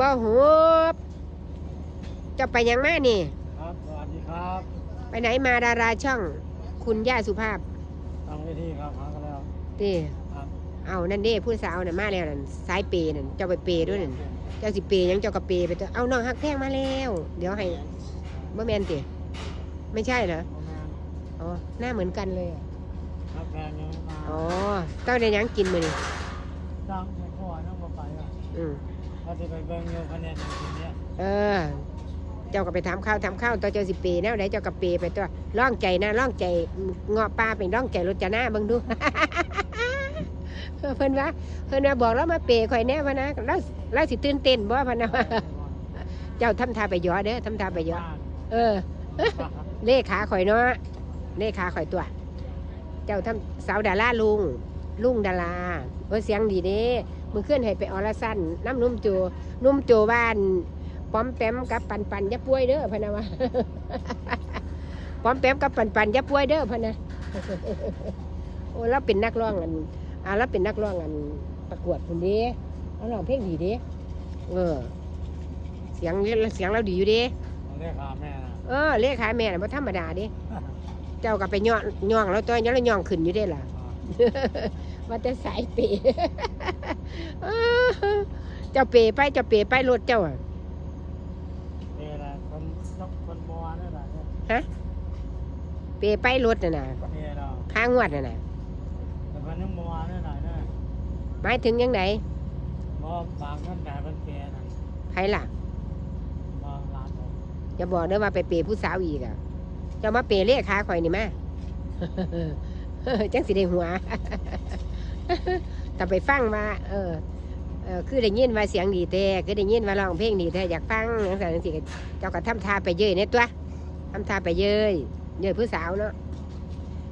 บ่หูบเจะไปยังแม่นี่ ครับ สวัสดีครับไปไหนมาดาราช่อง คุณย่าสุภาพทางเวทีครับหากันแล้วนี่ครับเอานั่นเด้ผู้สาวน่ะมาแล้วนั่นสายเปย์นั่นเจ้าไปเปย์ด้วยนั่นเจ้าสิเปย์หยังเจ้าก็เปย์ไปเถอะเอาน้องฮักแพงมาแล้ว เดี๋ยวให้บ่แม่นติไม่ใช่เหรอประมาณอ๋อหน้าเหมือนกันเลยอะครับแฟนยังไม่มาอ๋อเจ้าได้หยังกินมื้อนี่จ้างไม่พ่อนั่งมาไปอะอืม ถ้าจะไปเบิ่งอยู่คะแนนอย่างเนี้ยเออ เจ้าก็ไปทำข้าวทำข้าวตัวเจ้าสิเปย์แนวไหนเจ้าก็เปย์ไปตัวร่องใจนะร่องใจเงาะปลาเป็นร่องใจรถจะหน้าเบิ่งดู เพิ่นว่าเพิ่นว่าบอกแล้วมาเปย์ข่อยแน่พะนะแล้วแล้วสิตื่นเต้นบ่พะนะว่าเจ้าทำท่าไปย่อเด้อทำท่าไปย่อเออ เลขาข่อยเนาะเลขาข่อยตัว เจ้าทำสาวดาราลุงลุงดาราเออเสียงดีเด้ มือเคลื่อนให้ไปออลสั้นน้ำนุ่มโจนุ่มโจบ้านป้อมแปมกับปันปันอยาป่วยเด้อพะนะวะป้อมแปมกับปันปันอยาป่วยเด้อพะนะโอ้แล้วเป็นนักร้องอันอ่าแล้วเป็นนักร้องอันประกวดคนเด้แล้วร้องเพลงดีเด้เออ เสียงเสียงเราดีอยู่เด้เรียกหาแม่นะเออเลขาแม่น่ะบ่ธรรมดาเดิเจ้าก็ไปย่องย่องแล้วตัวยังแล้วย่องขึ้นอยู่ได้ล่ะ ว่าแต่สายเปย์เออเจ้าเปย์ไปเจ้าเปย์ไปรถเจ้าอะนี่แหละคนต้องคนบัวนี่แหละเนี่ยเปย์ไปรถน่ะนะนี่เราค้างวดน่ะนะแต่คนยังบัวนี่แหละเนี่ยหมายถึงยังไงบ่ฝากเงินแต่เป็นเปย์นะไผล่ะบ่ร้านผมอย่าบอกเด้อว่าไปเปย์ผู้สาวอีกอะเจ้ามาเปย์เลขาข่อยนี่มาจังสิได้หัว แต่ไปฟังว่าเออเออคือได้ยินว่าเสียงดีแต่คือได้ยินว่าร้องเพลงดีแต่อยากฟังจังซั่นจังซี่ก็เจ้าก็ทำท่าไปเยยเนี่ยตัวทำท่าไปเยยเยยผู้สาวเนาะ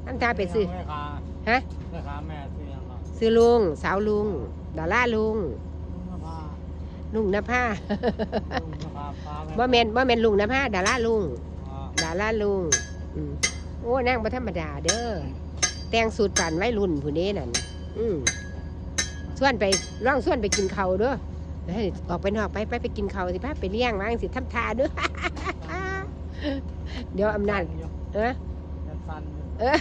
ทำท่าไปซื้อแม่ค้าฮะแม่ค้าแม่ซื้อยังครับซื้อลุงสาวลุงดาราลุงลุงนภาลุงนภาลุงนภาฟ้าบ่แม่นบ่แม่นลุงนภาดาราลุงอ๋อดาราลุงอืมโอ้นางบ่ธรรมดาเด้อแต่งสูตรป่านไว้รุ่นผู้นี้นั่น อืมส่วนไปร่องส่วนไปกินเขาวเด้อเฮ้ยออกไปนอกไปไปไปกินเขาวสิพาไปเลี้ยงวางสิทำทาเด้อเดี๋ยวอำนาจเออจะสั่นอยู่เออ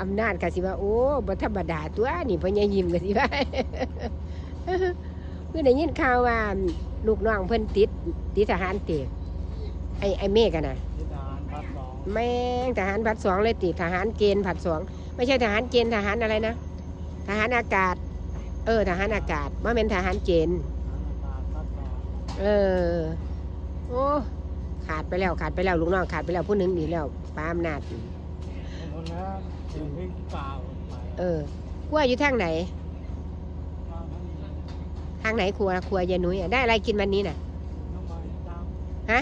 อำนาจก็สิว่า โอ้บ่ธรรมดาตัวนี่พ่อใหญ่ยิ้มก็สิว่าเพิ่นได้ยินข่าวว่าลูกน้องเพิ่นติดติดทหารติไอ้ไอ้เมฆอะนะที่ทหารพัดสองแม่งทหารผัดสองเลยติทหารเกณฑ์ผัดสอง ไม่ใช่ทหารเกณฑ์ทหารอะไรนะ ทหารอากาศ เออ ทหารอากาศว่าเป็นทหารเกณฑ์เออ โอ้ขาดไปแล้วขาดไปแล้วลูกน้องขาดไปแล้วผู้หนึ่งดีแล้วปาอำนาจบางคนนะเสียงเพลงเปล่าไปเออครัวอยู่ทางไหน ทางไหนครัวครัวยายนุ้ยได้อะไรกินวันนี้น่ะฮะ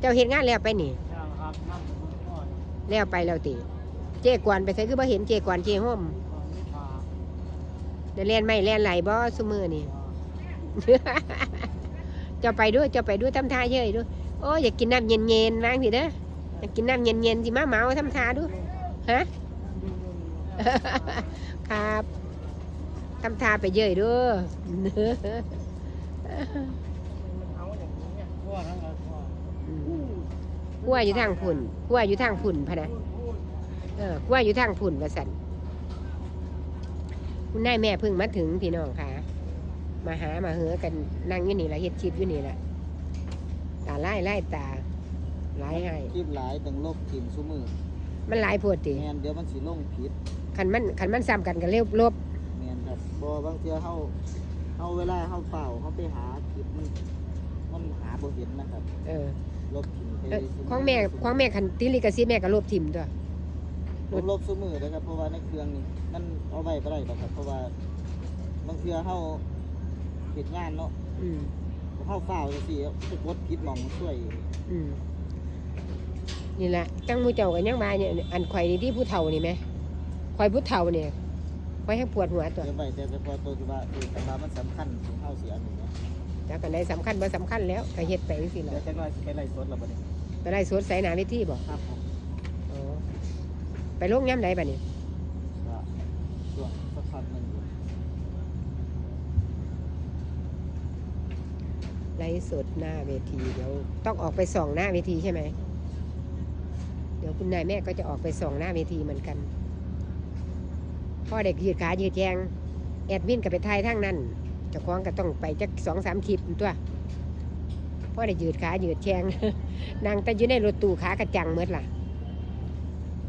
เจ้าเห็นงานแล้วไปนี่จ้างครับนั่งอยู่บนพ่อยแล้วไปแล้วติ เจ๊กวนไปใส่คือบ่เห็นเจ๊กวนเจ๊ห่มตอนนี้พาเดี๋ยวเล่นไม่เล่นไหลบ่ซุมือนี่เจะไปด้วยเจะไปด้วยทำท่าเยอะด้วยโอ้ยอยากกินน้ำเย็นๆวางสิเด้ออยากกินน้ำเย็นๆสิมาเมาทำท่าดูฮะครับทำท่าไปเยอะด้วยเอาอย่างนี้เนี่ยทั่วทั้งเลยทั่วขั้วอยู่ทางพุ่นขั้วอยู่ทางพุ่นพะนะ เออขั้วอยู่ทางพุ่นว่าสันคุณนายแม่เพิ่งมาถึงพี่น้องค่ะ มาหามาเหอกันนั่งอยู่นี่ละเฮ็ดชิปอยู่นี่ละตาไล่ไล่ตาไล่ให้คลิปหลายต้องลบทีมซุมือมันหลายโพดติแมนเดี๋ยวมันสิลงผิดขันมันขันมันซ้ำกันกันเร็วลบแมนครับบ่บางเทื่อเฮาเฮาเวลาเฮาเฝ้าเฮาไปหาคลิปมันมันหาบ่เห็นนะครับ เออลบทีมไปเออซุมื้ของแม่ของแม่ขันติลิกาซีแม่ก็ลบทิมตัว ลบลบซุมือนะครับเพราะว่าในเครื่องนี่มันเอาไว้บ่ได้หรอกครับเพราะว่าบางเทื่อเฮาเฮ็ดงานเนาะอืมเฮาเฝ้าจังซี่ไปกดผิดหม่องมันช่วยอืมนี่แหละจังหมูเจ้ากันยังมาเนี่ยอันข่อยนี่ที่ผู้เฒ่านี่ไหมข่อยผู้เฒ่าเนี่ยข่อยให้ปวดหัวตัวเดี๋ยวไว้แต่เฉพาะตัวที่ว่าเออแต่ว่ามันสำคัญถึงเฮาสิอันนี้เนาะแล้วกันได้สำคัญบ่สำคัญแล้วก็เฮ็ดไปจังซี่แหเดี๋ยวละจักหน่อยสิไปไล่สดแล้วบัดนี้ไปไล่สวนใส่หนาเวทีบ่ครับผมอ๋อ ไปลงย่ำไหนบัดนี้ช่วงสักพักนึงไลฟ์สดหน้าเวทีเดี๋ยวต้องออกไปส่องหน้าเวทีใช่ไหม เดี๋ยวคุณนายแม่ก็จะออกไปส่องหน้าเวทีเหมือนกัน พ่อเด็กยืดขายืดแยงแอดมินกับไปไทยทั้งนั้นเจ้าของก็ต้องไปจักสองสามคลิปตัวพ่อได้ยืดขายืดแยงนางแต่ยู่ในรถตู้ขากระจังเมดล่ะ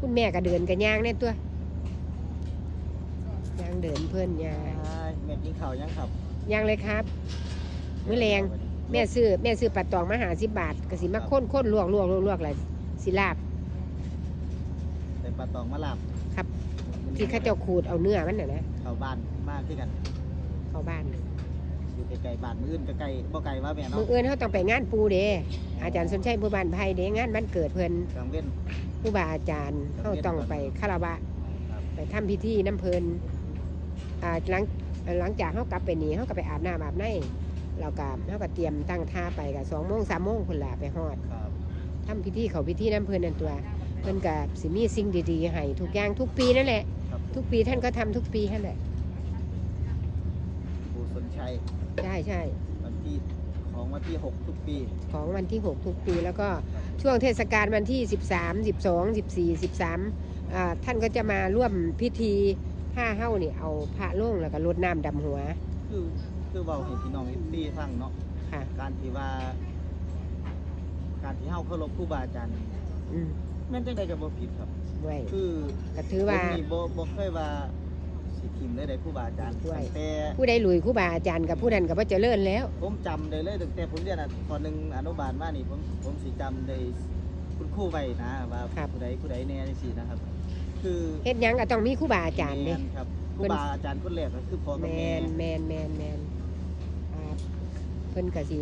คุณแม่ก็เดินกันย่างเนี่ยตัวย่างเดินเพื่อนย่างแม่กินข้าวยังครับย่างเลยครับมื้อแรงแม่ซื้อแม่ซื้อปลาตองมาหาสิบบาทก็สิมาค้นค้นลวกลวกลวกลวกอะไรสิลาบแต่ปลาตองมาลาบครับที่เข้าเจ้าขูดเอาเนื้อมันน่ะนะเข้าบ้านมากที่กัน เข้าบ้านอยู่ ไกลๆบ้านมื้ออื่นก็ไกลบ่ไกลว่าแม่เนาะมื่อเอื้อนเขาต้องไปงานปูเด้อาจารย์สนชัยผู้บานไพ่เด้งานบ้านเกิดเพิ่นกลางเว้นผู้บาอาจารย์เขาต้องไปคารวะครับไปทำพิธีน้ำเพลินอ่าหลังหลังจากเขากลับไปนี่เขาก็ไปอาบน้ำอาบในเรากลับเขาก็เตรียมตั้งท่าไปกับสองโมงสามโมงคนละไปฮอดครับทำพิธีเขาพิธีน้ำเพลินนั่นตัวเพิ่นกับสิมีสิ่งดีๆให้ทุกอย่างทุกปีนั่นแหละครับทุกปีท่านก็ทำทุกปีนั่นแหละปู่สน ชัย ใช่ใช่วันที่ของวันที่ 6 ทุกปี ของวันที่ 6 ทุกปีแล้วก็ช่วงเทศกาลวันที่ 13 12 14 13อ่าท่านก็จะมาร่วมพิธีผ้าเฮ้านี่เอาพระโล่งแล้วก็รดน้ำดำหัว คือคือเว้าให้พี่น้อง FC ฟังเนาะค่ะ การที่ว่า การที่เฮาเคารพครูบาอาจารย์อืมแม่นจังไดก็บ่ผิดครับด้วยคือก็ถือว่า ผมนี่บ่บ่เคยว่า สิทิมได้ได้ครูบาอาจารย์ด้วยตั้งแต่ผู้ใดหลุยครู่บาอาจารย์กับผู้นั้นก็บ่เจริญแล้ว ผมจำได้เลยตั้งแต่ผมเรียนอะตอนหนึ่งอนุบาลมานี่ผมผมสิจำได้คุณครูไว้นะว่าครับ ผู้ใดผู้ใดแน่จังซี่นะครับ คือเฮ็ดหยังก็ต้องมีครู่บาอาจารย์เด้แม่นครับครูบาอาจารย์คนแรกก็คือพ่อแมกับแม่นแมนแมนแมนอ่าเพิ่นก็สิ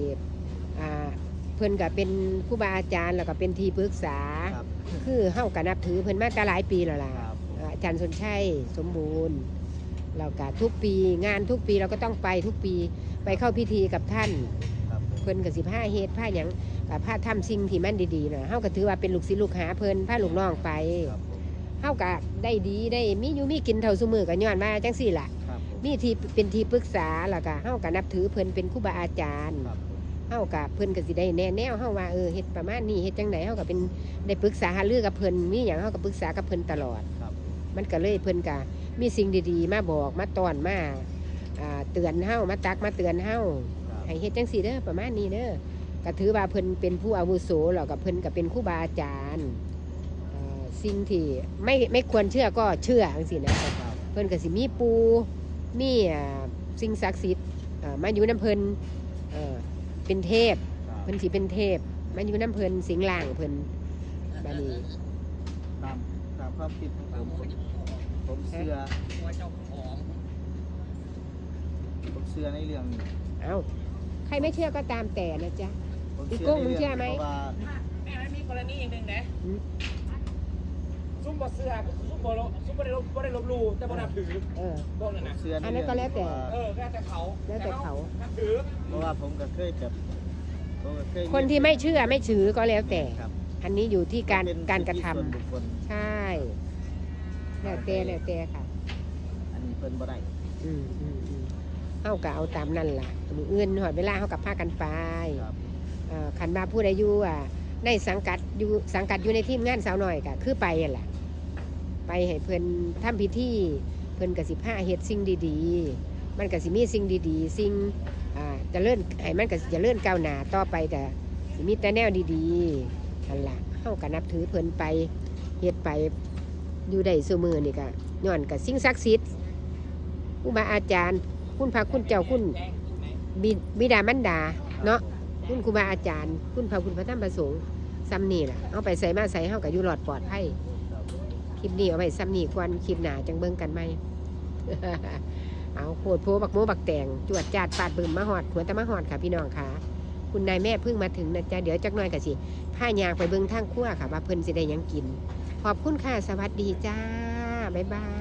อ่าเพิ่นก็เป็นครูบาอาจารย์แล้วก็เป็นที่ปรึกษา ครับคือเฮาก็นับถือเพิ่นมาแต่หลายปีแล้วล่ะครับอ่าอาจารย์สนชัยสมบูรณ์ เราก็ทุกปีงานทุกปีเราก็ต้องไปทุกปีไปเข้าพิธีกับท่านครับผมเพิ่นก็สิผ้าเฮ็ดผ้าหยังก็ผ้าทำสิ่งที่มันดีๆน่ะเฮาก็ถือว่าเป็นลูกศิษย์ลูกหาเพิ่นพาลูกน้องไปครับผมเฮาก็ได้ดีได้มีอยู่มีกินเท่าซุมื้อก็ย้อนว่าจังซี่ล่ะ ครับผมมีที่เป็นที่ปรึกษาแล้วก็เฮาก็นับถือเพิ่นเป็นครูบาอาจารย์ ครับผมเฮาก็เพิ่นก็สิได้แนะแนวเฮาว่าเออเฮ็ดประมาณนี้เฮ็ดจังไดเฮาก็เป็นได้ปรึกษาหารือกับเพิ่นมีหยังเฮาก็ปรึกษากับเพิ่นตลอด ครับ มันก็เลยเพิ่นก็มีสิ่งดีๆ มาบอกมาต้อนมาอ่าเตือนเฮามาตักมาเตือนเฮาครับให้เฮ็ดจังซี่เด้อประมาณนี้เด้อก็ถือว่าเพิ่นเป็นผู้อาวุโสแล้วก็เพิ่นก็เป็นครูบาอาจารย์เอ่อสิ่งที่ไม่ไม่ควรเชื่อก็เชื่อจังซี่นะครับเพิ่นก็สิมีปูมีอ่าสิ่งศักดิ์สิทธิ์อ่ามาอยู่น้ำเพิ่นเอ่อเป็นเทพครับเพิ่นสิเป็นเทพมาอยู่น้ำเพิ่นสิงล่างเพิ่นบานี้ตามตาม ความคิดของผมผมผมเชื่อผมเชื่อในเรื่องนี้เอ้าใครไม่เชื่อก็ตามแต่นะจ๊ะ ผมพี่เชื่กุ้องในมึงเรื่องเชื่อไหม นี้เพราะว่าแม่มันมีกรณีอีกหนึ่งนะอืม ซุ่มบ่เสื้อซุ่มบ่ลบซุ่มบ่ได้ลบบ่ได้ลบหลู่แต่บ่นับถือเออ พวกนั้นผมนะเชื่อในอันนั้เรื่อนงก็แล้วแต่เออแล้วแต่เขาแล้วแต่เขา นับถือเพราะว่าผมก็เคยแบบผมก็เคย คนที่ไม่เชื่อไม่ถือก็แล้วแต่ ครับ อันนี้อยู่ที่การเป็นการกระทำ สิทธิส่วนบุคคลใช่แล้วแต่แล้วแต่ค่ะ อันนี้เพิ่นบ่ได้อืมอืมอืมเฮาก็เอาตามนั่นล่ะมืออื่นหอดเวลาเฮากับพากันไปครับเอ่อขันบาผู้ใดอยู่อะในสังกัดอยู่สังกัดอยู่ในทีมงานสาวหน่อยก็คือไปนั่นล่ะ ไปให้เพิ่นทำพิธีเพิ่นก็สิพาเฮ็ดสิ่งดีๆ มันก็สิมีสิ่งดีๆ สิ่งอ่าเจะเลื่อนให้มันก็สิเจะเลื่อนก้าวหน้าต่อไปแต่สิมีแต่แนวดีๆ นั่นล่ะเฮาก็นับถือเพิ่นไปเฮ็ดไปอยู่ได้ซุมือนี่ก็ย้อนกับสิ่งศักดิ์สิทธิ์ครูบาอาจารย์ คุณพระคุณเจ้าคุณบิบิดามันดาเนาะคุณครูบาอาจารย์ คุณพระคุณพระธรรมประสงค์ซ้ำนี่ล่ะเอาไปใส่มาใส่เฮากับอยู่หลอดปลอดภัยคลิปนี้เอาไปซ้ำนี่กวนคลิปหนาจังเบิ่งกันไหมเอาโคตรโพบักโมบักแตงจวดจาดปาดบึมมาหอดหัวตะมาหอดค่ะพี่น้องค่ะ คุณนายแม่เพิ่งมาถึงนะจ๊ะเดี๋ยวจักหน่อยกะสิผ้ายางไปเบิ้งทางคั่วค่ะว่าเพิ่นสิได้ยังกิน ขอบคุณค่ะสวัสดีจ้าบ๊ายบาย